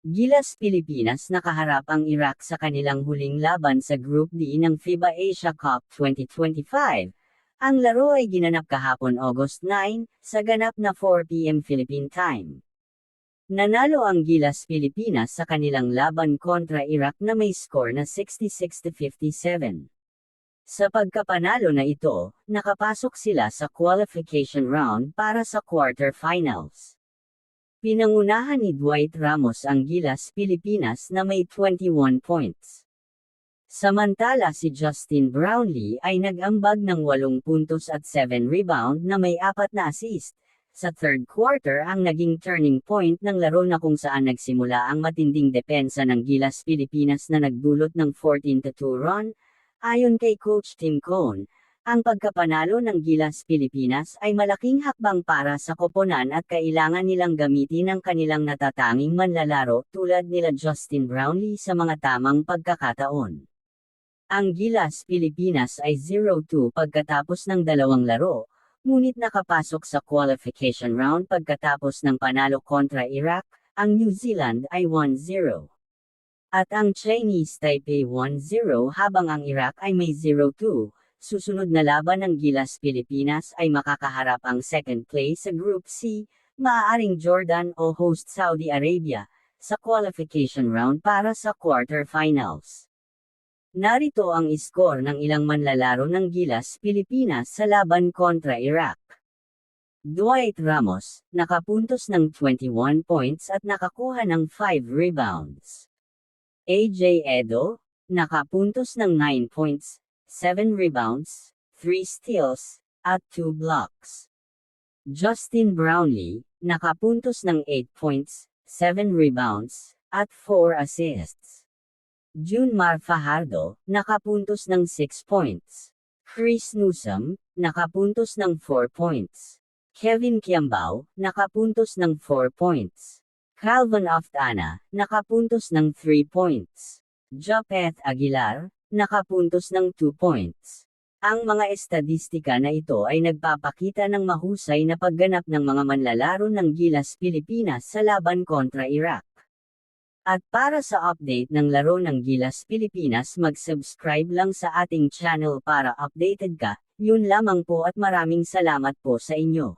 Gilas Pilipinas nakaharap ang Iraq sa kanilang huling laban sa Group D ng FIBA Asia Cup 2025. Ang laro ay ginanap kahapon August 9, sa ganap na 4pm Philippine Time. Nanalo ang Gilas Pilipinas sa kanilang laban kontra Iraq na may score na 66-57. Sa pagkapanalo na ito, nakapasok sila sa qualification round para sa quarterfinals. Pinangunahan ni Dwight Ramos ang Gilas Pilipinas na may 21 points. Samantala si Justin Brownlee ay nag-ambag ng 8 puntos at 7 rebound na may 4 na assist. Sa third quarter ang naging turning point ng laro na kung saan nagsimula ang matinding depensa ng Gilas Pilipinas na nagdulot ng 14-2 run. Ayon kay Coach Tim Cone, ang pagkapanalo ng Gilas Pilipinas ay malaking hakbang para sa koponan at kailangan nilang gamitin ang kanilang natatanging manlalaro tulad nila Justin Brownlee sa mga tamang pagkakataon. Ang Gilas Pilipinas ay 0-2 pagkatapos ng dalawang laro, ngunit nakapasok sa qualification round pagkatapos ng panalo kontra Iraq, ang New Zealand ay 1-0. At ang Chinese Taipei 1-0 habang ang Iraq ay may 0-2, Susunod na laban ng Gilas Pilipinas ay makakaharap ang second place sa Group C, maaaring Jordan o host Saudi Arabia, sa qualification round para sa quarterfinals. Narito ang iskor ng ilang manlalaro ng Gilas Pilipinas sa laban kontra Iraq. Dwight Ramos, nakapuntos ng 21 points at nakakuha ng 5 rebounds. AJ Edo, nakapuntos ng 9 points, 7 rebounds, 3 steals, at 2 blocks. Justin Brownlee, nakapuntos ng 8 points, 7 rebounds, at 4 assists. Junmar Fajardo, nakapuntos ng 6 points. Chris Newsom, nakapuntos ng 4 points. Kevin Kiambao, nakapuntos ng 4 points. Calvin Aftana, nakapuntos ng 3 points. Jopeth Aguilar, nakapuntos ng 2 points. Ang mga estadistika na ito ay nagpapakita ng mahusay na pagganap ng mga manlalaro ng Gilas Pilipinas sa laban kontra Iraq. At para sa update ng laro ng Gilas Pilipinas mag-subscribe lang sa ating channel para updated ka, yun lamang po at maraming salamat po sa inyo.